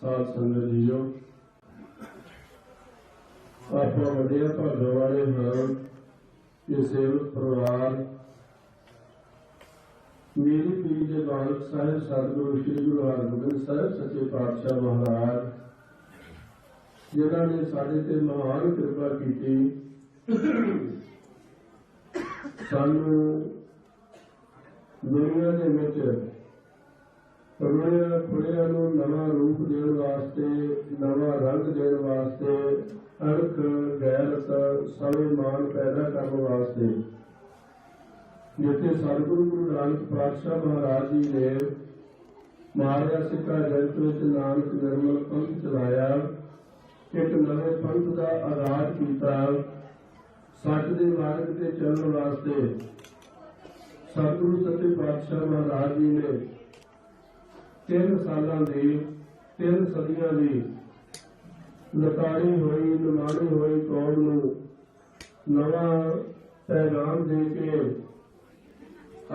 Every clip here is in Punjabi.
ਸਾਧ ਸੰਗਤ ਜੀਓ, ਆਪਾਂ ਵੱਡੇ ਭਾਗਾਂ ਵਾਲੇ ਹਾਂ ਕਿ ਸੇਵਕ ਪਰਿਵਾਰ, ਮੇਰੀ ਪੀਰ ਦੇ ਬਾਲਕ ਸਾਹਿਬ, ਸਤਿਗੁਰੂ ਸ੍ਰੀ ਗੁਰੂ ਹਰਗੋਬਿੰਦ ਸਾਹਿਬ, ਸੱਚੇ ਪਾਤਸ਼ਾਹ ਮਹਾਰਾਜ, ਜਿਨ੍ਹਾਂ ਨੇ ਸਾਡੇ ਤੇ ਮਹਾਨ ਕਿਰਪਾ ਕੀਤੀ, ਸਾਨੂੰ ਦੁਨੀਆ ਦੇ ਵਿੱਚ ਰੋਇਆ ਫੁੜਿਆ ਨੂੰ ਨਵਾਂ ਰੂਪ ਦੇਣ ਵਾਸਤੇ, ਨਵਾਂ ਰੰਗ ਦੇਣ ਵਾਸਤੇ ਅਰਥ ਗੈਰਤ ਸਵੈਮਾਨ ਪੈਦਾ ਕਰਨ ਵਾਸਤੇ। ਜਿੱਥੇ ਸਤਿਗੁਰੂ ਗੁਰੂ ਨਾਨਕ ਪਾਤਸ਼ਾਹ ਮਹਾਰਾਜ ਜੀ ਨੇ ਮਾਰਿਆ ਸਿੱਖਾ ਜਗਤ ਵਿੱਚ ਨਾਨਕ ਨਿਰਮਲ ਪੰਥ ਚਲਾਇਆ, ਇੱਕ ਨਵੇਂ ਪੰਥ ਦਾ ਆਗਾਜ਼ ਕੀਤਾ, ਸੱਚ ਦੇ ਮਾਰਗ ਤੇ ਚੱਲਣ ਵਾਸਤੇ। ਸਤਿਗੁਰੂ ਸੱਚੇ ਪਾਤਸ਼ਾਹ ਮਹਾਰਾਜ ਜੀ ਨੇ ਤਿੰਨ ਸਾਲਾਂ ਦੀ, ਤਿੰਨ ਸਦੀਆਂ ਦੀ ਲਤਾੜੀ ਹੋਈ, ਨਿਮਾਣੀ ਹੋਈ ਕੌਮ ਨੂੰ ਨਵਾਂ ਪੈਗਾਮ ਦੇ ਕੇ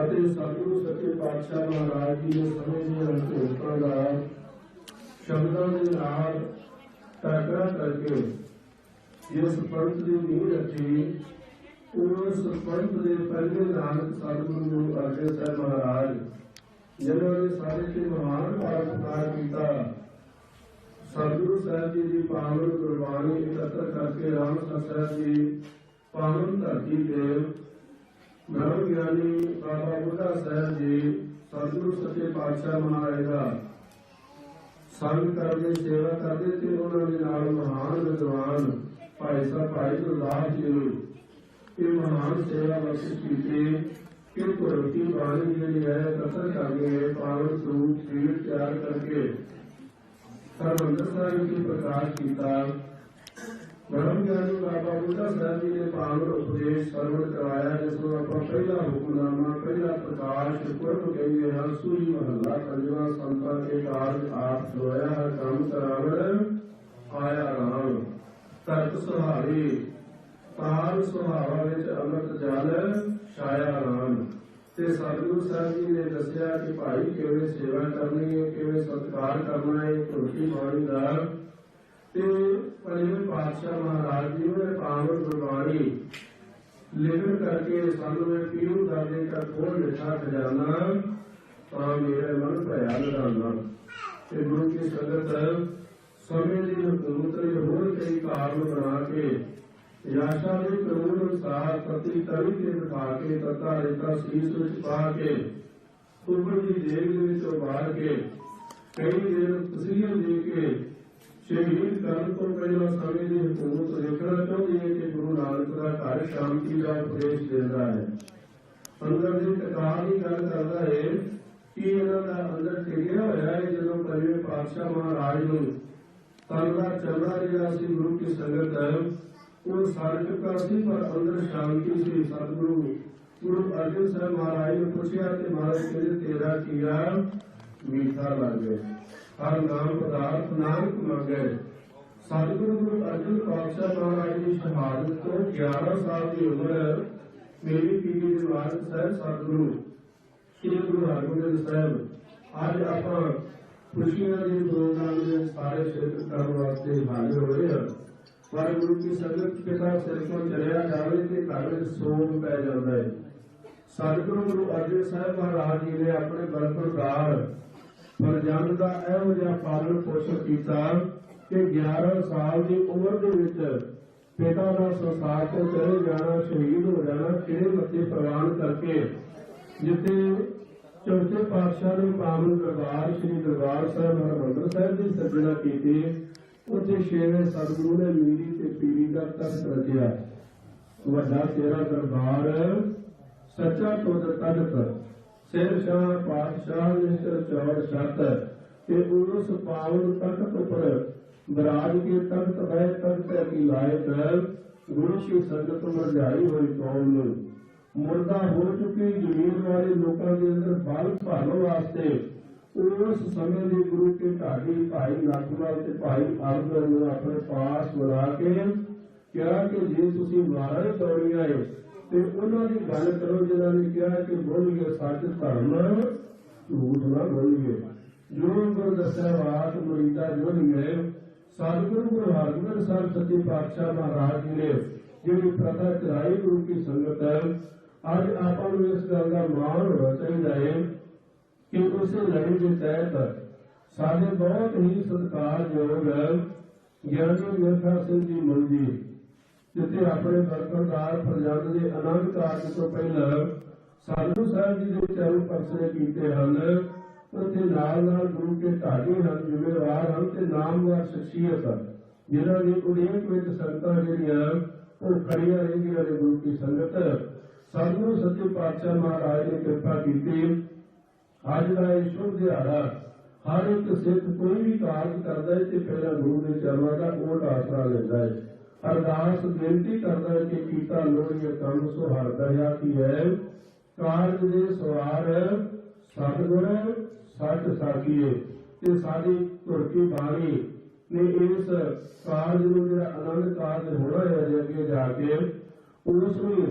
ਅਤੇ ਸਤਿਗੁਰੂ ਸੱਚੇ ਪਾਤਸ਼ਾਹ ਮਹਾਰਾਜ ਜੀ ਦੇ ਸਮੇਂ ਦੀਆਂ ਅਨੁਭਵਾਂ ਦਾ ਸ਼ਬਦਾਂ ਦੇ ਨਾਲ ਟਾਕਰਾ ਕਰਕੇ ਇਸ ਪੰਥ ਦੀ ਨੀਂਹ ਰੱਖੀ, ਉਸ ਪੰਥ ਦੇ ਪਹਿਲੇ ਨਾਨਕ ਸਤਿਗੁਰੂ ਗੁਰੂ ਅਰਜਨ ਸਾਹਿਬ ਮਹਾਰਾਜ ਜਿਨ੍ਹਾਂ ਨੇ ਸਾਰੇ ਤੇ ਮਹਾਨ ਪਰਉਪਕਾਰ ਕੀਤਾ, ਸਤਿਗੁਰੂ ਸਾਹਿਬ ਜੀ ਦੀ ਪਾਵਨ ਗੁਰਬਾਣੀ ਇਕੱਤਰ ਕਰਕੇ ਰਾਮਸਰ ਸਾਹਿਬ ਦੀ ਪਾਵਨ ਧਰਤੀ ਤੇ ਧਰਮ ਗਿਆਨੀ ਬਾਬਾ ਬੁੱਢਾ ਸਾਹਿਬ ਜੀ ਸਤਿਗੁਰੂ ਸੱਚੇ ਪਾਤਸ਼ਾਹ ਮਹਾਰਾਜ ਦਾ ਸੰਗ ਕਰਦੇ, ਸੇਵਾ ਕਰਦੇ ਤੇ ਉਹਨਾਂ ਦੇ ਨਾਲ ਮਹਾਨ ਵਿਦਵਾਨ ਭਾਈ ਸਾਹਿਬ ਭਾਈ ਗੁਰਦਾਸ ਜੀ ਨੂੰ ਇਹ ਮਹਾਨ ਸੇਵਾ ਬਖਸ਼ਿਸ਼ ਕੀਤੀ। ਕਿ ਕੁਰਤੀ ਬਾਣੀ ਜਿਹੜੀ ਹੈ ਕਥਨ ਕਰਕੇ ਪਾਵਨ ਸਰੂਪ ਸਰੀਰ ਤਿਆਰ ਕਰਕੇ ਹਰਿਮੰਦਰ ਸਾਹਿਬ ਜੀ ਪ੍ਰਕਾਸ਼ ਕੀਤਾ। ਬ੍ਰਹਮ ਗਿਆਨੀ ਬਾਬਾ ਬੁੱਢਾ ਸਾਹਿਬ ਜੀ ਨੇ ਪਾਵਨ ਉਪਦੇਸ਼ ਸਰਵਣ ਕਰਾਇਆ, ਜਿਸ ਨੂੰ ਆਪਾਂ ਪਹਿਲਾ ਹੁਕਮਨਾਮਾ ਪਹਿਲਾ ਪ੍ਰਕਾਸ਼ ਪੁਰਬ ਕਹਿੰਦੇ ਹਾਂ ਸੂਰੀ ਮਹੱਲਾ, ਪੰਜਵਾਂ ਸੰਤਾਂ ਕੇ ਕਾਰਜ ਆਪ ਹੋਇਆ ਹੈ ਕੰਮ ਕਰਾਵਣ, ਆਇਆ ਰਾਮ। ਤਰਕ ਸੁਹਾਰੀ ਤਾਲ ਸੁਹਾਵਾ ਵਿੱਚ ਅੰਮ੍ਰਿਤ ਜਲ ਛਾਇਆ ਰਾਮ ਤੇ ਸਤਿਗੁਰੂ ਸਾਹਿਬ ਜੀ ਨੇ ਦੱਸਿਆ ਕਿ ਭਾਈ ਕਿਵੇਂ ਸੇਵਾ ਕਰਨੀ ਹੈ, ਕਿਵੇਂ ਸਤਿਕਾਰ ਕਰਨਾ ਹੈ ਧੁਰਤੀ ਬਾਣੀ ਦਾ। ਤੇ ਪੰਜਵੇਂ ਪਾਤਸ਼ਾਹ ਮਹਾਰਾਜ ਜੀ ਨੇ ਪਾਵਨ ਗੁਰਬਾਣੀ ਲਿਖਣ ਕਰਕੇ ਸਾਨੂੰ ਇਹ ਪੀਰੂ ਦਾਦੇ ਦਾ ਖੋਲ ਲਿਖਾ ਖਜ਼ਾਨਾ। ਤਾਂ ਮੇਰੇ ਮਨ ਭਇਆ ਲੜਾਨਾ ਤੇ ਗੁਰੂ ਕੀ ਸੰਗਤ ਸਮੇਂ ਦੀ ਹਕੂਮਤ ਨੇ ਹੋਰ ਕਈ ਕਾਰਨ ਬਣਾ ਕੇ ਯਾਸ਼ਾ ਦੇ ਕਾਨੂੰਨ ਅਨੁਸਾਰ ਪ੍ਰਤੀ ਤਰੀ ਤੇ ਬਿਠਾ ਕੇ ਤਤਾ ਰੇਤਾ ਸੀਸ ਵਿੱਚ ਪਾ ਕੇ ਉੱਪਰ ਦੀ ਦੇਗ ਦੇ ਵਿੱਚ ਉਬਾਰ ਕੇ ਕਈ ਦਿਨ ਤਸਲੀਮ ਦੇ ਕੇ ਸ਼ਹੀਦ ਕਰਨ ਤੋਂ ਪਹਿਲਾਂ ਸਮੇਂ ਦੀ ਹਕੂਮਤ ਦੇਖਣਾ ਚਾਹੁੰਦੀ ਹੈ ਕਿ ਗੁਰੂ ਨਾਨਕ ਦਾ ਘਰ ਸ਼ਾਂਤੀ ਦਾ ਉਪਦੇਸ਼ ਦਿੰਦਾ ਹੈ ਅੰਦਰ ਦੀ ਟਕਾਰ ਦੀ ਗੱਲ ਕਰਦਾ ਹੈ ਕਿ ਇਹਨਾਂ ਦਾ ਅੰਦਰ ਟਿਕਿਆ ਹੋਇਆ ਹੈ ਜਦੋਂ ਪੰਜਵੇਂ ਪਾਤਸ਼ਾਹ ਮਹਾਰਾਜ ਨੂੰ ਤਨ ਦਾ ਚੱਲਦਾ ਜਿਹੜਾ ਸੀ ਗੁਰੂ ਕੀ ਸੰਗਤ ਹੈ ਉਹ ਸੜ ਚੁੱਕਾ ਪਰ ਅੰਦਰ ਸ਼ਾਂਤੀ ਸੀ। ਸਤਿਗੁਰੂ ਗੁਰੂ ਅਰਜਨ ਸਾਹਿਬ ਮਹਾਰਾਜ ਨੇ ਪੁੱਛਿਆ ਤੇ ਮਹਾਰਾਜ, ਕਹਿੰਦੇ, ਤੇਰਾ ਕੀਆ ਮੀਠਾ ਲੱਗੇ ਹਰ ਨਾਮ ਪਦਾਰਥ ਨਾਨਕ ਮੰਗੇ। ਸਤਿਗੁਰੂ ਗੁਰੂ ਅਰਜਨ ਪਾਤਸ਼ਾਹ ਮਹਾਰਾਜ ਦੀ ਸ਼ਹਾਦਤ ਤੋਂ 11 ਸਾਲ ਦੀ ਉਮਰ ਮੇਰੀ ਪੀੜੀ ਦੇ ਵਾਰਸ ਸਾਹਿਬ, ਸਤਿਗੁਰੂ, ਸ੍ਰੀ ਗੁਰੂ ਹਰਗੋਬਿੰਦ ਸਾਹਿਬ, ਅੱਜ ਆਪਾਂ ਖੁਸ਼ੀਆਂ ਦੇ ਪ੍ਰੋਗਰਾਮ ਦੇ ਸਾਰੇ ਸ਼ਿਰਕਤ ਕਰਨ ਵਾਸਤੇ ਹਾਜ਼ਰ ਹੋਏ ਹਾਂ। ਪਰ ਗੁਰੂ ਸੰਗਤ ਪਿਤਾ ਸਿਰ ਚਲਿਆ ਜਾਵੇ ਤੇ ਘਰ ਵਿੱਚ ਸੋਗ ਪੈ ਜਾਂਦਾ ਹੈ। ਸਤਿਗੁਰੂ ਗੁਰੂ ਅਰਜਨ ਸਾਹਿਬ ਮਹਾਰਾਜ ਜੀ ਨੇ ਆਪਣੇ ਬਰਪਰਦਾਰ ਪਰਜਨ ਦਾ ਇਹੋ ਜਿਹਾ ਪਾਲਣ ਪੋਸ਼ਣ ਕੀਤਾ ਕਿ 11 ਸਾਲ ਦੀ ਉਮਰ ਦੇ ਵਿੱਚ ਪਿਤਾ ਦਾ ਸੰਸਾਰ ਤੋਂ ਚਲੇ ਜਾਣਾ, ਸ਼ਹੀਦ ਹੋ ਜਾਣਾ, ਕਿਹੜੇ ਮੱਥੇ ਪ੍ਰਵਾਨ ਕਰਕੇ ਜਿੱਥੇ ਚੌਥੇ ਪਾਤਸ਼ਾਹ ਨੇ ਪਾਵਨ ਦਰਬਾਰ, ਸ੍ਰੀ ਦਰਬਾਰ ਸਾਹਿਬ ਹਰਿਮੰਦਰ ਸਾਹਿਬ ਦੀ ਸੱਜਣਾ ਕੀਤੀ। ਉੱਥੇ ਛੇਵੇਂ ਸਤਿਗੁਰੂ ਨੇ ਮੀਰੀ ਤੇ ਪੀਰੀ ਦਾ ਤਖਤ ਰਚਿਆ। ਵੱਡਾ ਤੇਰਾ ਦਰਬਾਰ ਸੱਚਾ ਤੁਧ ਤਖਤ ਸਿਰ ਸ਼ਾਹ ਪਾਤਸ਼ਾਹ ਦੇ ਸਿਰ ਚੌੜ ਛੱਤ। ਤੇ ਉਸ ਪਾਵਨ ਤਖਤ ਉੱਪਰ। ਬਰਾਜ ਕੇ ਤਖਤ ਬੈ ਤਖਤ ਕੀ ਲਾਇਕ ਗੁਰੂ ਕੀ ਸੰਗਤ ਮਰਜਾਈ ਹੋਈ ਕੌਮ ਨੂੰ। ਮੁਰਦਾ ਹੋ ਚੁੱਕੀ ਜ਼ਮੀਨ ਵਾਲੇ ਲੋਕਾਂ ਦੇ ਅੰਦਰ ਬਲ ਭਰਨ ਵਾਸਤੇ ਉਸ ਸਮੇਂ ਦੇ ਗੁਰੂ ਕੇ ਢਾਡੀ ਭਾਈ ਨਾਥੂਲਾਲ ਤੇ ਭਾਈ ਅਰਜਨ ਨੂੰ ਆਪਣੇ ਪਾਸ ਬੁਲਾ ਕੇ ਕਿਹਾ ਕਿ ਜੇ ਤੁਸੀਂ ਮਾਰੇ ਦੌੜੀਆਂ ਹੈ ਤੇ ਉਹਨਾਂ ਦੀ ਗੱਲ ਕਰੋ, ਜਿਨ੍ਹਾਂ ਨੇ ਕਿਹਾ ਕਿ ਬੋਲੀਏ ਸੱਚ ਧਰਮ, ਝੂਠ ਨਾ ਬੋਲੀਏ ਜੋ ਗੁਰ ਦੱਸਿਆ ਬਾਤ ਮੁਰੀਦਾ ਜੋ ਲਿਏ ਸਤਿਗੁਰੂ ਗੁਰੂ ਹਰਗੋਬਿੰਦ ਸਾਹਿਬ ਸੱਚੇ ਪਾਤਸ਼ਾਹ ਮਹਾਰਾਜ ਜੀ ਨੇ ਜਿਹੜੀ ਪ੍ਰਥਾ ਚਲਾਈ ਗੁਰੂ ਕੀ ਸੰਗਤ ਹੈ। ਅੱਜ ਆਪਾਂ ਨੂੰ ਇਸ ਗੱਲ ਦਾ ਮਾਣ ਹੋਣਾ ਚਾਹੀਦਾ ਹੈ ਕਿ ਉਸੇ ਲੜੀ ਦੇ ਤਹਿਤ ਸਾਡੇ ਬਹੁਤ ਹੀ ਸਤਿਕਾਰਯੋਗ ਗਿਆਨੀ ਮਿਰਖਾ ਸਿੰਘ ਜੀ ਮੁੰਜੀ ਜਿੱਥੇ ਆਪਣੇ ਬਰਕਰਦਾਰ ਪ੍ਰਜੰਦ ਦੇ ਆਨੰਦ ਕਾਰਜ ਤੋਂ ਪਹਿਲਾਂ ਸਾਧੂ ਸਾਹਿਬ ਜੀ ਦੇ ਚਰਨ ਪਰਸਰੇ ਕੀਤੇ ਹਨ, ਉੱਥੇ ਨਾਲ ਨਾਲ ਗੁਰੂ ਕੇ ਢਾਡੀ ਹਨ, ਜ਼ਿੰਮੇਵਾਰ ਹਨ ਤੇ ਨਾਮਵਰ ਸ਼ਖਸੀਅਤ ਜਿਨ੍ਹਾਂ ਦੀ ਉਡੀਕ ਵਿੱਚ ਸੰਗਤਾਂ ਜਿਹੜੀਆਂ, ਉਹ ਖੜੀਆਂ ਰਹਿੰਦੀਆਂ ਨੇ ਗੁਰੂ ਕੀ ਸੰਗਤ। ਸਤਿਗੁਰੂ ਸੱਚੇ ਪਾਤਸ਼ਾਹ ਮਹਾਰਾਜ ਨੇ ਕਿਰਪਾ ਕੀਤੀ ਅੱਜ ਦਾ ਇਹ ਸ਼ੁਭ ਦਿਹਾੜਾ, ਹਰ ਇੱਕ ਸਿੱਖ ਕੋਈ ਵੀ ਕਾਰਜ ਕਰਦਾ ਹੈ ਤੇ ਪਹਿਲਾਂ ਗੁਰੂ ਦੇ ਚਰਨਾਂ ਦਾ ਓਟ ਆਸਰਾ ਲੈਂਦਾ ਹੈ। ਅਰਦਾਸ ਬੇਨਤੀ ਕਰਦਾ ਹੈ ਕਿ ਕੀਤਾ ਲੋੜੀਏ ਕੰਮ ਸੋ ਹਰ ਦਇਆ ਕੀ ਹੈ। ਕਾਰਜ ਦੇ ਸਵਾਰ ਸਤਿਗੁਰ ਸੱਚ ਸਾਖੀਏ। ਤੇ ਸਾਡੀ ਧੁਰਕੀ ਬਾਣੀ ਨੇ ਇਸ ਕਾਰਜ ਨੂੰ ਜਿਹੜਾ ਆਨੰਦ ਕਾਰਜ ਹੋਣਾ ਹੈ ਜੇ ਅੱਗੇ ਜਾ ਕੇ, ਉਸ ਨੂੰ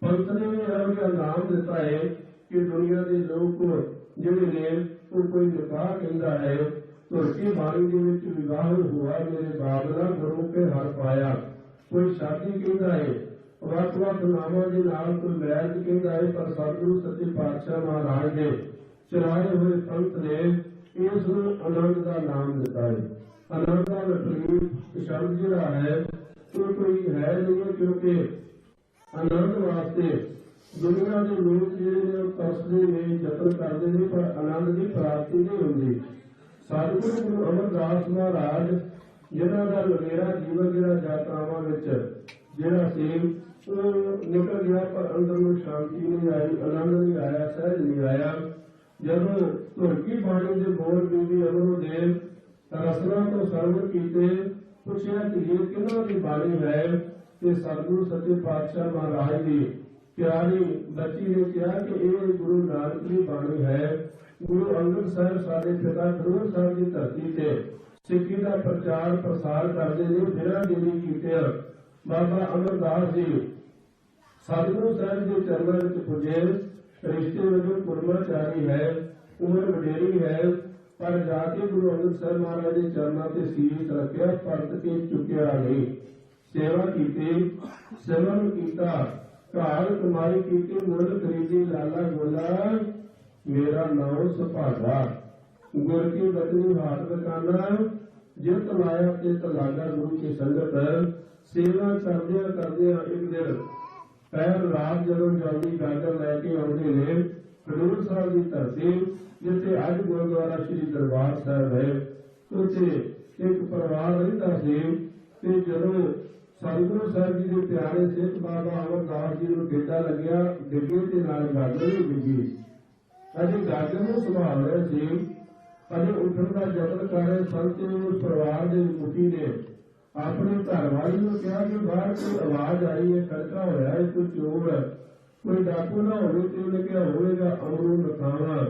ਪੰਥ ਨੇ ਵੀ ਇਹੋ ਜਿਹਾ ਨਾਮ ਦਿੱਤਾ ਹੈ ਕਿ ਦੁਨੀਆ ਦੇ ਲੋਕ ਜਿਹੜੇ ਨੇ ਉਹ ਕੋਈ ਨਿਕਾਹ ਕਹਿੰਦਾ ਹੈ ਧੁਰਕੀ ਬਾਣੀ ਦੇ ਵਿੱਚ ਵਿਵਾਹ ਹੋਇਆ ਮੇਰੇ ਬਾਪ ਦਾ ਗੁਰੂ ਕੇ ਹਰ ਪਾਇਆ ਕੋਈ ਸ਼ਾਦੀ ਕਹਿੰਦਾ ਹੈ ਵੱਖ ਵੱਖ ਨਾਮਾਂ ਦੇ ਨਾਲ ਕੋਈ ਵੈਦ ਕਹਿੰਦਾ ਹੈ ਪਰ ਸਤਿਗੁਰੂ ਸੱਚੇ ਪਾਤਸ਼ਾਹ ਮਹਾਰਾਜ ਨੇ ਚਲਾਏ ਹੋਏ ਪੰਥ ਨੇ ਇਸ ਨੂੰ ਆਨੰਦ ਦਾ ਨਾਮ ਦਿੱਤਾ ਹੈ ਆਨੰਦ ਦਾ ਮਤਲਬ ਸ਼ਬਦ ਜਿਹੜਾ ਹੈ ਉਹ ਕੋਈ ਹੈ ਨਹੀਂ ਹੈ ਕਿਉਂਕਿ ਆਨੰਦ ਵਾਸਤੇ ਦੁਨੀਆ ਦੇ ਲੋਕ ਜਿਹੜੇ ਨੇ ਨੇ ਯਤਨ ਕਰਦੇ ਨੇ, ਪਰ ਆਨੰਦ ਦੀ ਪ੍ਰਾਪਤੀ ਨਹੀਂ ਹੁੰਦੀ। ਸਤਿਗੁਰੂ ਗੁਰੂ ਅਮਰਦਾਸ ਮਹਾਰਾਜ, ਜਿਨ੍ਹਾਂ ਦਾ ਲਵੇਰਾ ਜੀਵਨ ਜਿਹੜਾ ਯਾਤਰਾਵਾਂ ਵਿੱਚ, ਜਿਹੜਾ ਸੀ ਉਹ ਨਿਕਲ ਗਿਆ, ਪਰ ਅੰਦਰ ਨੂੰ ਸ਼ਾਂਤੀ ਨਹੀਂ ਆਈ, ਆਨੰਦ ਨਹੀਂ ਆਇਆ, ਸਹਿਜ ਨਹੀਂ ਆਇਆ। ਜਦੋਂ ਧੁਰਕੀ ਬਾਣੀ ਦੇ ਬੋਲ ਬੀਬੀ ਅਮਰੋ ਦੇ ਰਸਨਾ ਤੋਂ ਸਰਵ ਕੀਤੇ, ਪੁੱਛਿਆ ਕਿ ਇਹ ਕਿਹਨਾਂ ਦੀ ਬਾਣੀ ਹੈ? ਤੇ ਸਤਿਗੁਰੂ ਸੱਚੇ ਪਾਤਸ਼ਾਹ ਮਹਾਰਾਜ ਦੀ ਪਿਆਰੀ ਬੱਚੀ ਨੇ ਕਿਹਾ ਕਿ ਇਹ ਗੁਰੂ ਨਾਨਕ ਦੀ ਬਾਣੀ ਹੈ। ਗੁਰੂ ਅੰਗਦ ਸਾਹਿਬ ਸਾਡੇ ਪਿਤਾ ਗੁਰੂ ਸਾਹਿਬ ਦੀ ਧਰਤੀ ਤੇ ਸਿੱਖੀ ਦਾ ਪ੍ਰਚਾਰ ਪ੍ਰਸਾਰ ਕਰਦੇ ਨੇ, ਬਿਨਾਂ ਦੇਰੀ ਕੀਤੇ। ਬਾਬਾ ਅਮਰਦਾਸ ਜੀ ਸਤਿਗੁਰੂ ਸਾਹਿਬ ਦੇ ਚਰਨਾਂ ਵਿੱਚ ਪੁੱਜੇ। ਰਿਸ਼ਤੇ ਵਜੋਂ ਕੁਰਮਾਚਾਰੀ ਹੈ, ਉਮਰ ਵਡੇਰੀ ਹੈ, ਪਰ ਜਾ ਕੇ ਗੁਰੂ ਅੰਗਦ ਸਾਹਿਬ ਮਹਾਰਾਜ ਦੇ ਚਰਨਾਂ ਤੇ ਸੀਸ ਰੱਖਿਆ, ਪਰਤ ਕੇ ਚੁੱਕਿਆ ਨਹੀਂ। ਸੇਵਾ ਕੀਤੀ ਸੇਵਨ ਕੀਤਾ। ਘਰ ਕਮਾਈ ਕੀਤੀ, ਮੁੱਲ ਖਰੀਦੀ, ਲਾਲਾ ਗੋਲਾ ਮੇਰਾ ਨਾਮ ਸੁਭਾਗਾ। ਗੁਰ ਕੀ ਬਚਨੀ ਹਾਥ ਬਕਾਨਾ ਜਿਤ ਲਾਇਆ ਤੇ ਤਲਾਗਾ ਗੁਰੂ ਕੀ ਸੰਗਤ। ਸੇਵਾ ਕਰਦਿਆਂ ਕਰਦਿਆਂ ਇੱਕ ਦਿਨ ਪੈਰ ਰਾਤ ਜਦੋਂ ਜਲਦੀ ਗਾਜਰ ਲੈ ਕੇ ਆਉਂਦੇ ਨੇ ਖਡੂਰ ਸਾਹਿਬ ਦੀ ਧਰਤੀ, ਜਿੱਥੇ ਅੱਜ ਗੁਰਦੁਆਰਾ ਸ੍ਰੀ ਦਰਬਾਰ ਸਾਹਿਬ ਹੈ, ਉੱਥੇ ਇੱਕ ਪਰਿਵਾਰ ਰਹਿੰਦਾ ਸੀ ਤੇ ਜਦੋਂ ਸਤਿਗੁਰੂ ਸਾਹਿਬ ਜੀ ਦੇ ਪਿਆਰੇ ਸਿੱਖ ਬਾਬਾ ਅਮਰਦਾਸ ਜੀ ਨੂੰ ਡੇਟਾ ਲੱਗਿਆ ਡਿੱਗੇ ਤੇ ਨਾਲ ਗਾਜਰ ਵੀ ਡਿੱਗੀ ਅਜੇ ਗਾਜਰ ਨੂੰ ਸੰਭਾਲ ਰਹੇ ਸੀ, ਅਜੇ ਉੱਠਣ ਦਾ ਯਤਨ ਕਰ ਰਹੇ ਸਨ ਤੇ ਪਰਿਵਾਰ ਦੇ ਮੁਖੀ ਨੇ ਆਪਣੇ ਘਰ ਨੂੰ ਕਿਹਾ ਕਿ ਬਾਹਰ ਕੋਈ ਆਵਾਜ਼ ਆਈ ਹੈ, ਖੜਕਾ ਹੋਇਆ ਹੈ, ਕੋਈ ਚੋਰ ਹੈ, ਕੋਈ ਡਾਕੂ ਨਾ ਹੋਵੇ ਤੇ ਉਹਨੇ ਕਿਹਾ, ਹੋਵੇਗਾ ਅਮਰੂ ਨਖਾਵਾ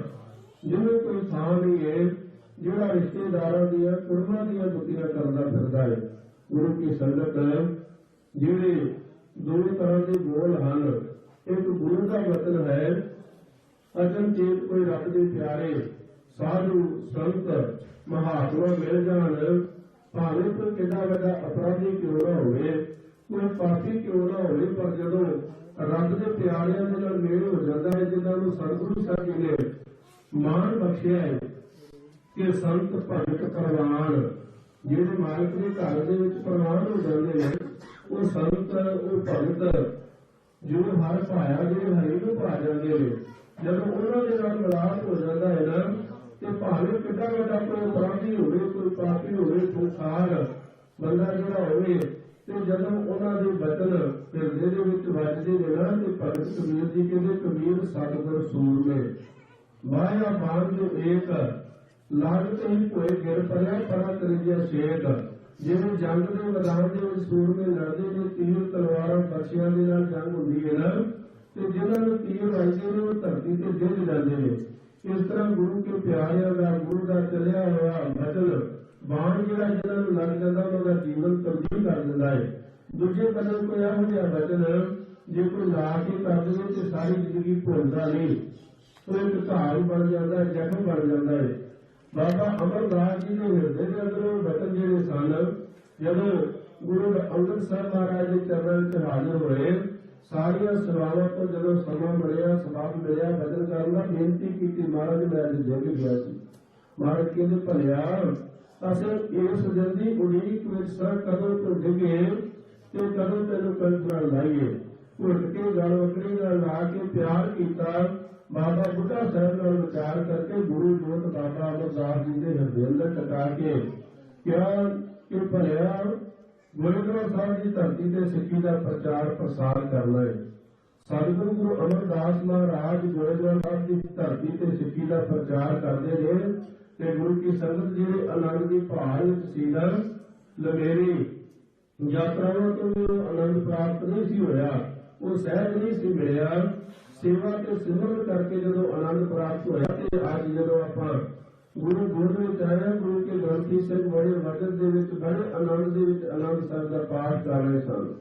ਜਿਵੇਂ ਕੋਈ ਥਾਂ ਨਹੀਂ ਹੈ, ਜਿਹੜਾ ਰਿਸ਼ਤੇਦਾਰਾਂ ਦੀਆਂ, ਕੁੜਮਾਂ ਦੀਆਂ ਬੁੱਤੀਆਂ ਕਰਦਾ ਫਿਰਦਾ ਹੈ। ਗੁਰੂ ਕੀ ਸੰਗਤ ਜਿਹੜੇ ਦੋ ਤਰ੍ਹਾਂ ਦੇ ਬੋਲ ਹਨ, ਇੱਕ ਗੁਰੂ ਦਾ ਵਚਨ ਹੈ ਅਚਨਚੇਤ ਕੋਈ ਰੱਬ ਦੇ ਪਿਆਰੇ, ਸਾਧੂ, ਸੰਤ, ਮਹਾਤਮਾ ਮਿਲ ਜਾਣ, ਭਾਵੇਂ ਕੋਈ ਕਿੰਨਾ ਵੱਡਾ ਅਪਰਾਧੀ ਕਿਉਂ ਨਾ ਹੋਵੇ, ਕੋਈ ਪਾਪੀ ਕਿਉਂ ਨਾ ਹੋਵੇ, ਪਰ ਜਦੋਂ ਰੱਬ ਦੇ ਪਿਆਰਿਆਂ ਦੇ ਨਾਲ ਮੇਲ ਹੋ ਜਾਂਦਾ ਹੈ, ਜਿਨ੍ਹਾਂ ਨੂੰ ਸਤਿਗੁਰੂ ਸਾਹਿਬ ਜੀ ਨੇ ਮਾਣ ਬਖਸ਼ਿਆ ਹੈ, ਕਿ ਸੰਤ ਭਗਤ ਪ੍ਰਵਾਨ ਜਿਹੜੇ ਮਾਲਕ ਦੇ ਘਰ ਦੇ ਵਿੱਚ ਪ੍ਰਵਾਨ ਹੋ ਜਾਂਦੇ ਨੇ, ਉਹ ਸੰਤ, ਉਹ ਭਗਤ ਜੋ ਹਰ ਭਾਇਆ ਜਿਹੜੇ ਹਰੀ ਨੂੰ ਭਾ ਜਾਂਦੇ ਨੇ। ਜਦੋਂ ਉਹਨਾਂ ਦੇ ਨਾਲ ਮਿਲਾਪ ਹੋ ਜਾਂਦਾ ਹੈ ਨਾ, ਤੇ ਭਾਵੇਂ ਕਿੱਡਾ ਵੱਡਾ ਕੋਈ ਅਪਰਾਧੀ ਹੋਵੇ, ਕੋਈ ਪਾਪੀ ਹੋਵੇ ਖੁਖਾਰ ਬੰਦਾ ਜਿਹੜਾ ਹੋਵੇ, ਤੇ ਜਦੋਂ ਉਹਨਾਂ ਦੇ ਬਚਨ ਹਿਰਦੇ ਦੇ ਵਿੱਚ ਵੱਜਦੇ ਨੇ ਨਾ, ਤੇ ਭਗਤ ਕਬੀਰ ਜੀ ਕਹਿੰਦੇ, ਕਬੀਰ ਸਤਿਗੁਰ ਸੂਰਮੇ, ਮਾਇਆ ਬਾਣ ਜੋ ਏਕ ਲਾਗਤ ਹੀ ਕੋਈ ਗਿਰ ਪਰਿਆ ਪਰਾ ਕਰਿਆ ਛੇਕ ਜਿਵੇਂ ਜੰਗ ਦੇ ਮੈਦਾਨ ਦੇ ਵਿੱਚ ਸੂਰਮੇ ਲੜਦੇ ਨੇ, ਤੀਰ ਤਲਵਾਰਾਂ ਬਖਸ਼ੀਆਂ ਦੇ ਨਾਲ ਜੰਗ ਹੁੰਦੀ ਹੈ ਨਾ, ਤੇ ਜਿਨ੍ਹਾਂ ਨੂੰ ਤੀਰ ਵੱਜਦੇ ਨੇ, ਉਹ ਧਰਤੀ ਤੇ ਡਿੱਗ ਜਾਂਦੇ ਨੇ। ਇਸ ਤਰ੍ਹਾਂ ਗੁਰੂ ਕੇ ਪਿਆਰਿਆਂ ਦਾ ਗੁਰੂ ਦਾ ਚੱਲਿਆ ਹੋਇਆ ਬਚਨ, ਬਾਣ ਜਿਹੜਾ ਜਿਹਨਾਂ ਨੂੰ ਲੱਗ ਜਾਂਦਾ ਉਹਨਾਂ ਜੀਵਨ ਤਬਦੀਲ ਕਰ ਦਿੰਦਾ ਹੈ। ਦੂਜੇ ਪਾਸੇ ਕੋਈ ਇਹੋ ਜਿਹਾ ਬਚਨ, ਜੇ ਕੋਈ ਲਾ ਕੇ ਕਰ ਦੇਵੇ ਤੇ ਸਾਰੀ ਜ਼ਿੰਦਗੀ ਭੁੱਲਦਾ ਨਹੀਂ। ਉਹ ਇੱਕ ਧਾਰ ਬਣ ਜਾਂਦਾ ਹੈ ਜ਼ਖਮ ਬਣ ਜਾਂਦਾ ਹੈ। ਬਾਬਾ ਅਮਰਦਾਸ ਜੀ ਦੇ ਹਿਰਦੇ ਦੇ ਅੰਦਰੋਂ ਬਚਨ ਜਿਹੜੇ ਸਨ, ਜਦੋਂ ਗੁਰੂ ਅੰਗਦ ਸਾਹਿਬ ਮਹਾਰਾਜ ਦੇ ਚਰਨਾਂ ਵਿੱਚ ਹਾਜ਼ਰ ਹੋਏ, ਸਾਰੀਆਂ ਸੇਵਾਵਾਂ ਤੋਂ ਜਦੋਂ ਸਮਾਂ ਮਿਲਿਆ ਸਬਬ ਮਿਲਿਆ ਬਚਨ ਕਰਨ ਦਾ ਬੇਨਤੀ ਕੀਤੀ, ਮਹਾਰਾਜ ਮੈਂ ਅੱਜ ਜਿੰਦ ਗਿਆ ਸੀ। ਮਹਾਰਾਜ ਕਹਿੰਦੇ, ਭਲਿਆ, ਅਸੀਂ ਇਸ ਦਿਨ ਦੀ ਉਡੀਕ ਵਿੱਚ ਸਾਂ ਕਦੋਂ ਤੋਂ ਡਿੱਗੇ ਤੇ ਕਦੋਂ ਤੈਨੂੰ ਕਲਪਨਾ ਲਾਈਏ? ਘੁੱਟ ਕੇ ਗਲ ਵਕੜੀ ਨਾਲ ਲਾ ਕੇ ਪਿਆਰ ਕੀਤਾ। ਬਾਬਾ ਬੁੱਢਾ ਸਾਹਿਬ ਨਾਲ ਵਿਚਾਰ ਕਰਕੇ ਗੁਰੂ ਜੋਤ ਬਾਬਾ ਅਮਰਦਾਸ ਜੀ ਦੇ ਹਿਰਦੇ ਅੰਦਰ ਟਕਾ ਕੇ ਕਿਹਾ ਕਿ ਭਲਿਆ ਗੁਰਦੁਆਰਾ ਸਾਹਿਬ ਦੀ ਧਰਤੀ ਤੇ ਸਿੱਖੀ ਦਾ ਪ੍ਰਚਾਰ ਪ੍ਰਸਾਰ ਕਰਨਾ ਹੈ ਸਤਿਗੁਰੂ ਗੁਰੂ ਅਮਰਦਾਸ ਮਹਾਰਾਜ ਗੁਰਦੁਆਰਾ ਸਾਹਿਬ ਦੀ ਧਰਤੀ ਤੇ ਸਿੱਖੀ ਦਾ ਪ੍ਰਚਾਰ ਕਰਦੇ ਨੇ ਤੇ ਗੁਰੂ ਕੀ ਸੰਗਤ ਜਿਹੜੇ ਆਨੰਦ ਦੀ ਭਾਲ ਵਿੱਚ ਸੀ ਲਵੇਰੀ, ਯਾਤਰਾਵਾਂ ਤੋਂ ਆਨੰਦ ਪ੍ਰਾਪਤ ਨਹੀਂ ਸੀ ਹੋਇਆ। ਉਹ ਸਹਿਜ ਨਹੀਂ ਸੀ ਮਿਲਿਆ। ਸੇਵਾ ਤੇ ਸਿਮਰਨ ਕਰਕੇ ਜਦੋਂ ਆਨੰਦ ਪ੍ਰਾਪਤ ਹੋਇਆ ਤੇ ਅੱਜ ਜਦੋਂ ਆਪਾਂ ਗੁਰੂ ਗੋਦ ਵਿੱਚ ਗੁਰੂ ਕੇ ਗ੍ਰੰਥੀ ਸਿੰਘ ਬੜੇ ਵਜਨ ਦੇ ਵਿੱਚ ਬੜੇ ਆਨੰਦ ਦੇ ਵਿੱਚ ਆਨੰਦ ਸਾਹਿਬ ਦਾ ਪਾਠ ਕਰ ਰਹੇ ਸਨ।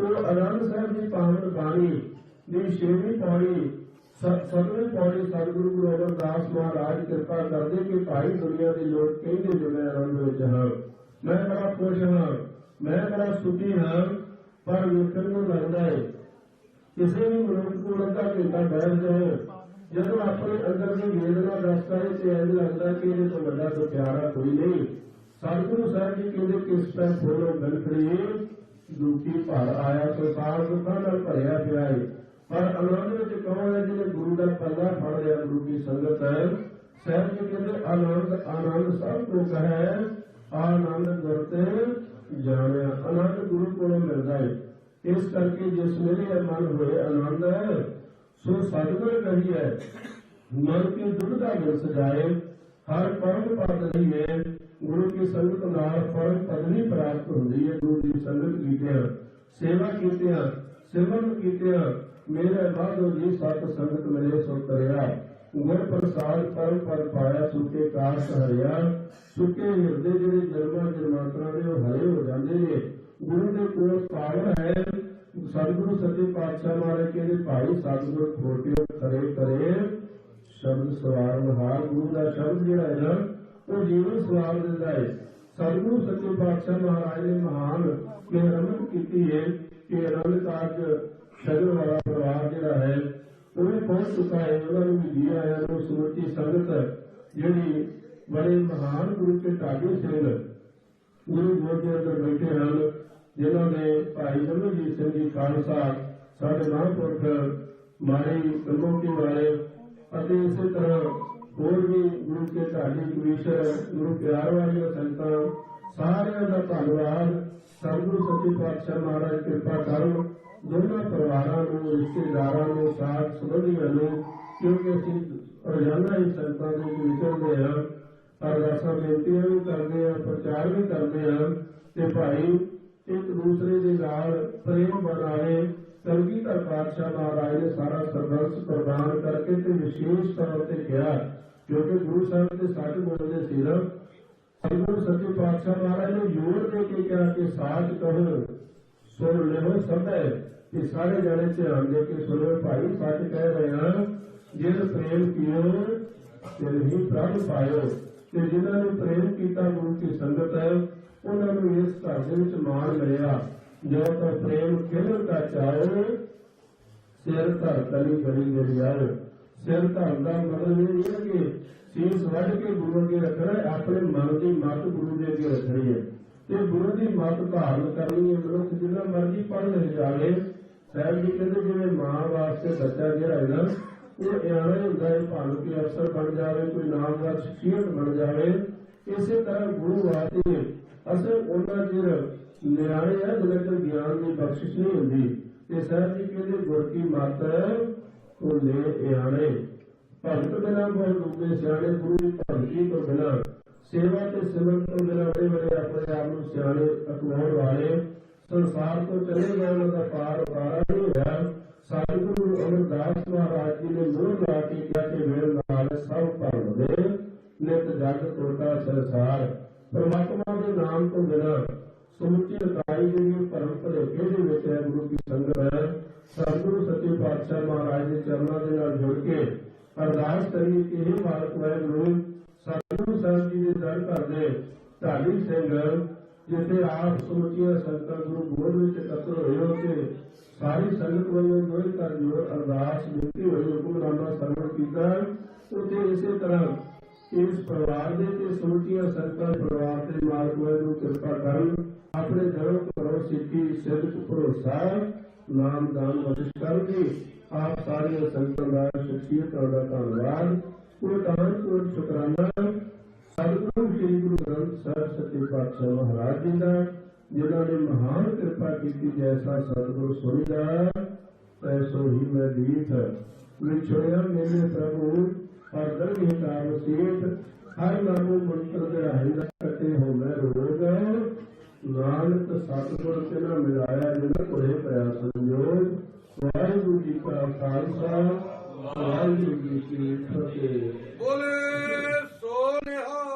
ਉਹ ਆਨੰਦ ਸਾਹਿਬ ਦੀ ਪਾਵਨ ਬਾਣੀ ਦੀ ਛੇਵੀਂ ਪੌੜੀ ਸ- ਸਤਵੇਂ ਪੌੜੀ ਸਤਿਗੁਰੂ ਗੁਰੂ ਅਮਰਦਾਸ ਮਹਾਰਾਜ ਕਿਰਪਾ ਕਰਦੇ ਕਿ ਭਾਈ ਦੁਨੀਆ ਦੇ ਲੋਕ ਕਹਿੰਦੇ ਜੋ ਮੈਂ ਆਨੰਦ ਵਿੱਚ ਹਾਂ। ਮੈਂ ਬੜਾ ਖੁਸ਼ ਹਾਂ। ਮੈਂ ਬੜਾ ਸੁਖੀ ਹਾਂ। ਪਰ ਵੇਖਣ ਨੂੰ ਲੱਗਦਾ ਹੈ ਕਿਸੇ ਵੀ ਮਨੁੱਖ ਕੋਲ ਅੱਧਾ ਘੰਟਾ ਬੈਠ ਜਾਓ ਜਦੋਂ ਆਪਣੇ ਅੰਦਰ ਦੀ ਵੇਦਨਾ ਦੱਸਦਾ ਹੈ ਤੇ ਇੰਝ ਲੱਗਦਾ ਕਿ ਇਹਦੇ ਤੋਂ ਵੱਡਾ ਤੋਂ ਪਿਆਰਾ ਕੋਈ ਨਹੀਂ। ਸਤਿਗੁਰੂ ਸਾਹਿਬ ਜੀ ਕਹਿੰਦੇ ਕਿ ਇਸ ਤਰ੍ਹਾਂ ਫੋਲੋ ਬਿਲਕੁਲ ਦੁਖੀ ਭਰ ਆਇਆ ਸੰਸਾਰ ਦੁੱਖਾਂ ਨਾਲ ਭਰਿਆ ਪਿਆ ਹੈ ਪਰ ਆਨੰਦ ਵਿੱਚ ਕੌਣ ਹੈ ਜਿਹਨੇ ਗੁਰੂ ਦਾ ਪੱਲਾ ਫੜ ਲਿਆ, ਗੁਰੂ ਦੀ ਸੰਗਤ ਹੈ? ਸਾਹਿਬ ਜੀ ਕਹਿੰਦੇ ਆਨੰਦ ਆਨੰਦ ਸਭ ਤੋਂ ਕਹੈ ਆਨੰਦ ਗੁਰ ਤੇ ਜਾਣਿਆ, ਆਨੰਦ ਗੁਰੂ ਕੋਲੋਂ ਮਿਲਦਾ ਹੈ ਇਸ ਕਰਕੇ ਜਿਸ ਮੇਰੇ ਮਨ ਹੋਏ ਆਨੰਦ ਸੋ ਸਤਿਗੁਰ ਕਹੀ ਹੈ ਮਨ ਕੀ ਦੁਬਦਾ ਮਿਲ ਸਜਾਏ ਹਰ ਪਰਮ ਪਦ ਰਹੀ ਹੈ ਗੁਰੂ ਕੀ ਸੰਗਤ ਨਾਲ ਪਰਮ ਪਦਵੀ ਪ੍ਰਾਪਤ ਹੁੰਦੀ ਹੈ ਗੁਰੂ ਦੀ ਸੰਗਤ ਕੀਤਿਆਂ ਸੇਵਾ ਕੀਤਿਆਂ ਸਿਮਰਨ ਕੀਤਿਆਂ ਮੇਰੇ ਬਾਝੋ ਜੀ ਸਤ ਸੰਗਤ ਮਿਲੇ ਸੋ ਕਰਿਆ ਗੁਰ ਪ੍ਰਸਾਦ ਪਰਮ ਪਦ ਪਾਇਆ ਸੁਕੇ ਕਾਸ ਹਰਿਆ ਸੁਕੇ ਹਿਰਦੇ ਜਿਹੜੇ ਜਨਮਾਂ ਜਨਮਾਂਤਰਾਂ ਦੇ ਉਹ ਹਰੇ ਹੋ ਜਾਂਦੇ ਨੇ ਗੁਰੂ ਦੇ ਕੋਲ ਪਾਵਰ ਹੈ ਸਤਿਗੁਰੂ ਸੱਚੇ ਪਾਤਸ਼ਾਹ ਮਹਾਰਾਜ ਕਹਿੰਦੇ ਭਾਈ ਸਤਿਗੁਰ ਖੋਟਿਓ ਕਰੇ ਕਰੇ ਸ਼ਬਦ ਸਵਾਰ ਮਹਾਰ ਗੁਰੂ ਦਾ ਸ਼ਬਦ ਜਿਹੜਾ ਹੈ ਨਾ ਉਹ ਜੀਵਨ ਸਵਾਰ ਦਿੰਦਾ ਹੈ ਸਤਿਗੁਰੂ ਸੱਚੇ ਪਾਤਸ਼ਾਹ ਮਹਾਰਾਜ ਨੇ ਮਹਾਨ ਮਿਹਰਮਤ ਕੀਤੀ ਹੈ ਕਿ ਆਨੰਦ ਕਾਰਜ ਸ਼ਗਨ ਵਾਲਾ ਪਰਿਵਾਰ ਜਿਹੜਾ ਹੈ ਉਹ ਵੀ ਪਹੁੰਚ ਚੁੱਕਾ ਹੈ ਉਹਨਾਂ ਨੂੰ ਵੀ ਜੀ ਆਇਆਂ ਨੂੰ ਸਮੁੱਚੀ ਸੰਗਤ ਜਿਹੜੀ ਬੜੇ ਮਹਾਨ ਗੁਰੂ ਕੇ ਢਾਡੀ ਸਿੰਘ ਗੁਰੂ ਗੋਦ ਦੇ ਅੰਦਰ ਬੈਠੇ ਹਨ ਜਿਨ੍ਹਾਂ ਨੇ ਭਾਈ ਜਮਨਜੀਤ ਸਿੰਘ ਜੀ ਖਾਲਸਾ, ਸਾਡੇ ਮਹਾਂਪੁਰਖ ਮਾਰੀ ਕਮੋਟੀ ਵਾਲੇ ਅਤੇ ਇਸੇ ਤਰ੍ਹਾਂ ਹੋਰ ਵੀ ਗੁਰੂ ਕੇ ਢਾਡੀ ਕਵੀਸ਼ਰ ਗੁਰੂ ਪਿਆਰ ਵਾਲੀਆਂ ਸੰਗਤਾਂ ਸਾਰਿਆਂ ਦਾ ਧੰਨਵਾਦ। ਸਤਿਗੁਰੂ ਸੱਚੇ ਪਾਤਸ਼ਾਹ ਮਹਾਰਾਜ ਕਿਰਪਾ ਕਰੋ, ਦੋਨਾਂ ਪਰਿਵਾਰਾਂ ਨੂੰ, ਰਿਸ਼ਤੇਦਾਰਾਂ ਨੂੰ, ਸਾਥ ਸੰਬੰਧੀਆਂ ਨੂੰ, ਕਿਉਂਕਿ ਅਸੀਂ ਰੋਜ਼ਾਨਾ ਹੀ ਸੰਗਤਾਂ ਦੇ ਵਿਚਰਦੇ ਹਾਂ। ਅਰਦਾਸਾਂ ਬੇਨਤੀਆਂ ਵੀ ਕਰਦੇ ਹਾਂ, ਪ੍ਰਚਾਰ ਵੀ ਕਰਦੇ ਹਾਂ ਤੇ ਭਾਈ ਇੱਕ ਦੂਸਰੇ ਦੇ ਨਾਲ ਪ੍ਰੇਮ ਬਣਾਏ ਕਲਗੀਧਰ ਪਾਤਸ਼ਾਹ ਮਹਾਰਾਜ ਨੇ ਸਾਰਾ ਸਰਬੰਸ ਪ੍ਰਦਾਨ ਕਰਕੇ ਤੇ ਵਿਸ਼ੇਸ਼ ਤੌਰ ਤੇ ਕਿਹਾ, ਕਿਉਂਕਿ ਗੁਰੂ ਸਾਹਿਬ ਦੇ ਸੱਚ ਬੋਲਦੇ ਸੀ ਨਾ ਸਤਿਗੁਰੂ ਸੱਚੇ ਪਾਤਸ਼ਾਹ ਮਹਾਰਾਜ ਨੇ ਜ਼ੋਰ ਦੇ ਕੇ ਕਿਹਾ ਕਿ ਸਾਚ ਕਹੋ, ਸੁਣ ਲਿਓ ਸਭ ਕਿ ਸਾਰੇ ਜਣੇ ਧਿਆਨ ਦੇ ਕੇ ਸੁਣੋ, ਭਾਈ ਸੱਚ ਕਹਿ ਰਹੇ ਹਾਂ, ਜਿਨ ਪ੍ਰੇਮ ਕੀਓ, ਤਿਨ ਹੀ ਪ੍ਰਭ ਪਾਇਓ, ਤੇ ਜਿਨ੍ਹਾਂ ਨੇ ਪ੍ਰੇਮ ਕੀਤਾ ਗੁਰੂ ਕੀ ਸੰਗਤ ਹੈ ਉਹਨਾਂ ਨੂੰ ਇਸ ਘਰ ਦੇ ਵਿੱਚ ਮਾਣ ਮਿਲਿਆ। ਜੋ ਤਾਂ ਪ੍ਰੇਮ ਖੇਲਣ ਦਾ ਚਾਹੋ, ਸਿਰ ਧਰ ਕਲੀ ਬੜੀ ਦਰਿਆਓ ਸਿਰ ਧਰ ਦਾ ਮਤਲਬ ਇਹ ਹੈ ਕਿ ਸੀਸ ਵੱਢ ਕੇ ਗੁਰੂ ਅੱਗੇ ਰੱਖਣਾ, ਆਪਣੇ ਮਨ ਦੀ ਮੱਤ ਗੁਰੂ ਦੇ ਅੱਗੇ ਰੱਖਣੀ ਹੈ। ਤੇ ਗੁਰੂ ਦੀ ਮੱਤ ਧਾਰਨ ਕਰਨੀ ਹੈ ਮਨੁੱਖ ਜਿੰਨਾ ਮਰਜ਼ੀ ਪੜ੍ਹ ਲੈ ਜਾਵੇ। ਸਾਹਿਬ ਜੀ ਕਹਿੰਦੇ ਜਿਵੇਂ ਮਾਂ ਵਾਸਤੇ ਬੱਚਾ ਜਿਹੜਾ ਹੈ ਨਾ, ਉਹ ਇਆਣਾ ਹੁੰਦਾ ਹੈ, ਭਾਵੇਂ ਕਿ ਅਫਸਰ ਬਣ ਜਾਵੇ, ਕੋਈ ਨਾਮਵਰ ਸ਼ਖਸੀਅਤ ਬਣ ਜਾਵੇ। ਇਸੇ ਤਰ੍ਹਾਂ ਗੁਰੂ ਵਾਸਤੇ ਅਸਲ ਉਹਨਾਂ ਚਿਰ ਨਿਆਣੇ ਆ ਜਿਨ੍ਹਾਂ ਚਿਰ ਗਿਆਨ ਦੀ ਬਖਸ਼ਿਸ਼ ਨਹੀਂ ਹੁੰਦੀ। ਤੇ ਸਾਹਿਬ ਜੀ ਕਹਿੰਦੇ, ਗੁਰ ਕੀ ਮੱਤ ਉਹ ਇਆਣੇ। ਭਗਤ ਬਿਨਾ ਬਹੁਤ ਡੂਬੇ ਸਿਆਣੇ, ਗੁਰੂ ਭਗਤੀ ਤੋਂ ਬਿਨਾ ਸੇਵਾ ਤੇ ਸਿਮਰਨ ਤੋਂ ਬਿਨਾ ਬੜੇ ਬੜੇ ਆਪਣੇ ਆਪ ਨੂੰ ਸਿਆਣੇ ਅਖਵਾਉਣ ਵਾਲੇ, ਸੰਸਾਰ ਤੋਂ ਚਲੇ ਗਏ ਉਹਨਾਂ ਦਾ ਪਾਰ ਉਤਾਰਾ ਨਹੀਂ ਹੋਇਆ। ਸਤਿਗੁਰੂ ਅਮਰਦਾਸ ਮਹਾਰਾਜ ਜੀ ਨੇ ਮੋਹ ਲਾ ਕੇ ਕਿਹਾ ਕਿ ਮੇਰੇ ਨਾਲ ਸਭ ਭਰਮ ਦੇ ਨਿਤ ਜਗ ਟੋਟਾ ਸੰਸਾਰ। ਪਰਮਾਤਮਾ ਦੇ ਨਾਮ ਤੋਂ ਬਿਨਾ ਸਮੁੱਚੀ ਇਕਾਈ ਜਿਹੜੀ ਪਰਮ ਭਲੇਖੇ ਦੇ ਵਿੱਚ ਹੈ ਗੁਰੂ ਕੀ ਸੰਗਤ ਹੈ ਸਤਿਗੁਰੂ ਸੱਚੇ ਪਾਤਸ਼ਾਹ ਮਹਾਰਾਜ ਦੇ ਚਰਨਾਂ ਦੇ ਨਾਲ ਜੁੜ ਕੇ ਅਰਦਾਸ ਕਰੀਏ ਕਿ ਇਹ ਮਾਲਕ ਵਾਹਿਗੁਰੂ ਸਤਿਗੁਰੂ ਸਾਹਿਬ ਜੀ ਦੇ ਦਰ ਘਰ ਦੇ ਢਾਡੀ ਸਿੰਘ ਜਿੱਥੇ ਆਪ ਸਮੁੱਚੀਆਂ ਸੰਗਤਾਂ ਗੁਰੂ ਗੋਦ ਵਿੱਚ ਇਕੱਤਰ ਹੋਏ ਹੋ ਕੇ ਸਾਰੀ ਸੰਗਤ ਵੱਲੋਂ ਦੋਹਰੀ ਕਰ ਜੋੜ ਅਰਦਾਸ ਬੇਨਤੀ ਹੋਈ ਹੁਕਮਨਾਮਾ ਸਰਵਣ ਕੀਤਾ ਉੱਥੇ ਇਸੇ ਤਰ੍ਹਾਂ ਇਸ ਪਰਿਵਾਰ ਦੇ ਤੇ ਸਮੁੱਚੀਆਂ ਸੰਗਤਾਂ ਪਰਿਵਾਰ ਦੇ ਮਾਲਕ ਨੂੰ ਕਿਰਪਾ ਕਰਨ ਆਪਣੇ ਧਰਮ ਕਰੋ ਸਿੱਖੀ ਸਿੱਧ ਭਰੋਸਾ ਨਾਮ ਦਾਨ ਬਖਸ਼ ਕਰਕੇ ਆਪ ਸਾਰੀਆਂ ਸੰਗਤਾਂ ਦਾ ਸ਼ਖਸੀਅਤ ਦਾ ਧੰਨਵਾਦ ਉਹ ਤਾਂ ਕੋਟ ਸ਼ੁਕਰਾਨਾ ਸਤਿਗੁਰੂ ਸ੍ਰੀ ਗੁਰੂ ਗ੍ਰੰਥ ਸਾਹਿਬ ਸੱਚੇ ਪਾਤਸ਼ਾਹ ਮਹਾਰਾਜ ਜੀ ਦਾ, ਜਿਨ੍ਹਾਂ ਨੇ ਮਹਾਨ ਕਿਰਪਾ ਕੀਤੀ ਜੈਸਾ ਸਤਿਗੁਰ ਸੁਣੀਦਾ ਤੈਸੋ ਹੀ ਮੈਂ ਦੀਤ ਵਿਛੜਿਆ ਮੇਰੇ ਪ੍ਰਭੂ ਹਰ ਦਰਮਿ ਹਿਤਾਬ ਸੀਤ ਹਰ ਨਾਮੋ ਮੰਤਰ ਦੇ ਰਾਹੀਂ ਕਰਤੇ ਹੋ ਮੈਂ ਰੋਗ ਨਾਨਕ ਸਤਿਗੁਰ ਤੇ ਨਾ ਮਿਲਾਇਆ ਜਿਨ ਕੋਏ ਪਿਆ ਸੰਜੋਗ। ਵਾਹਿਗੁਰੂ ਜੀ ਕਾ ਖਾਲਸਾ, ਵਾਹਿਗੁਰੂ ਜੀ ਕੀ ਫਤਿਹ। ਬੋਲੇ ਸੋ ਨਿਹਾਲ।